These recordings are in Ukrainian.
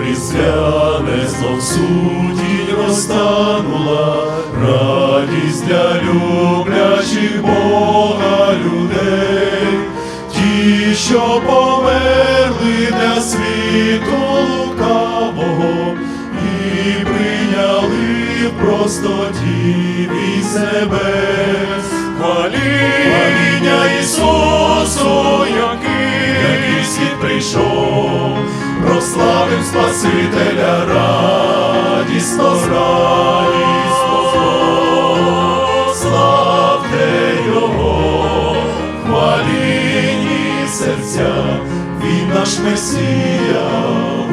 різдвяне знов сутінь розтанула, радість для люблячих Бога людей, ті, що померли для світу лукавого, і прийняли в простоті від небес. Спасителя радісно, радісно, славте Його, хвалінні серця, Він наш Месія,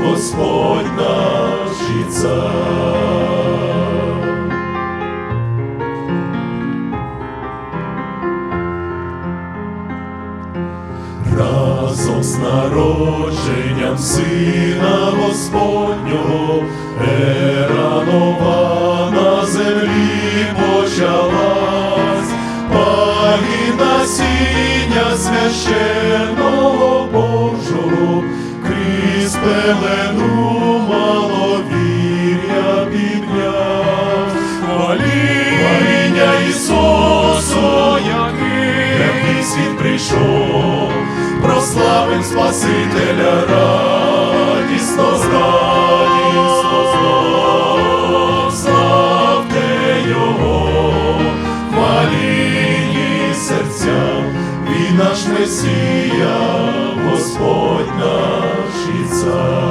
Господь наш і цар. З народженням Сина Господнього, ера нова на землі почалась, пагін насіння священного Божого, крізь пелену прославим Спасителя радісно, радісно, славте Його, хвалінні серця, Він наш Месія, Господь наш і цар.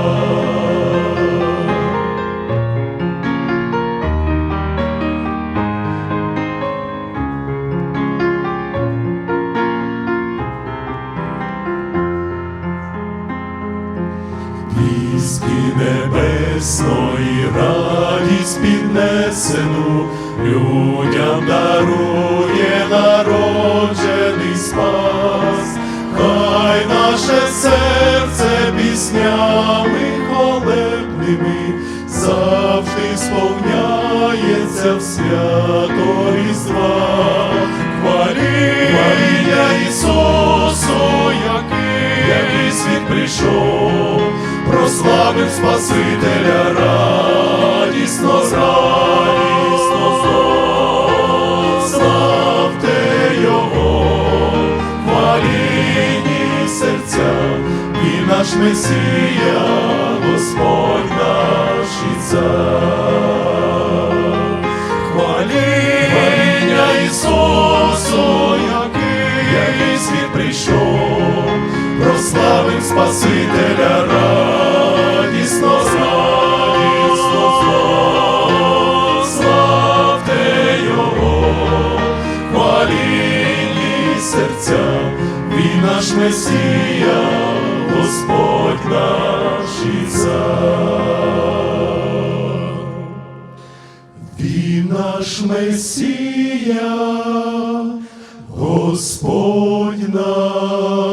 Небесної радість піднесену, людям дарує народжений спас, хай наше серце піснями хвалебними завжди сповняється в свято Різдва. Хваління Ісусу, який, який світ прийшов, прославив Спасителя радісно, радісно, славте Його, хвалінні серця, і наш Месія, Господь наш і цар. Хваління Ісусу, який, світ прийшов, прославим Спасителя серця, Він наш Месія, Господь наш і цар. Він наш Месія, Господь наш